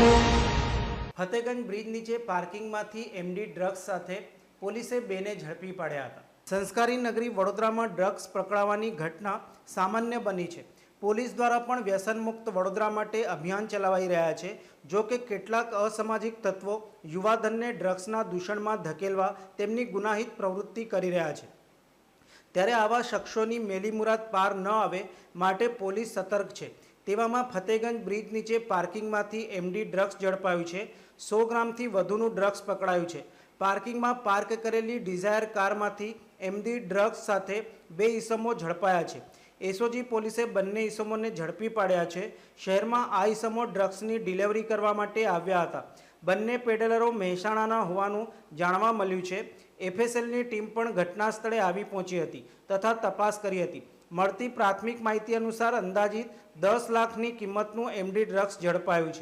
Fatehganj bridge નીચે પાર્કિંગમાંથી MD drugs સાથે પોલીસે બેને ઝડપી પાડ્યા હતા. સંસ્કારી નગરી વડોદરામાં ડ્રગ્સ પકડાવાની ઘટના સામાન્ય બની છે. પોલીસ દ્વારા પણ વ્યસનમુક્ત વડોદરા માટે અભિયાન ચલાવાઈ રહ્યા છે, જો કે કેટલાક અસામાજિક તત્વો યુવાધનને ડ્રગ્સના દૂષણમાં ધકેલવા તેમની ગુનાહિત પ્રવૃત્તિ કરી રહ્યા છે. ત્યારે આવા શખ્સોની મેલીમુરાદ પાર ન આવે માટે પોલીસ સતર્ક છે. તેવામાં ફતેગંજ બ્રિજ નીચે પાર્કિંગમાંથી એમડી ડ્રગ્સ ઝડપાયું છે. સો ગ્રામથી વધુનું ડ્રગ્સ પકડાયું છે. પાર્કિંગમાં પાર્ક કરેલી ડિઝાયર કારમાંથી એમડી ડ્રગ્સ સાથે બે ઈસમો ઝડપાયા છે. એસઓજી પોલીસે બંને ઈસમોને ઝડપી પાડ્યા છે. શહેરમાં આ ઈસમો ડ્રગ્સની ડિલિવરી કરવા માટે આવ્યા હતા. બંને પેડલરો મહેસાણાના હોવાનું જાણવા મળ્યું છે. એફએસએલની ટીમ પણ ઘટના સ્થળે આવી પહોંચી હતી તથા તપાસ કરી હતી. મળતી પ્રાથમિક માહિતી અનુસાર અંદાજિત દસ લાખની કિંમતનું એમડી ડ્રગ્સ ઝડપાયું છે.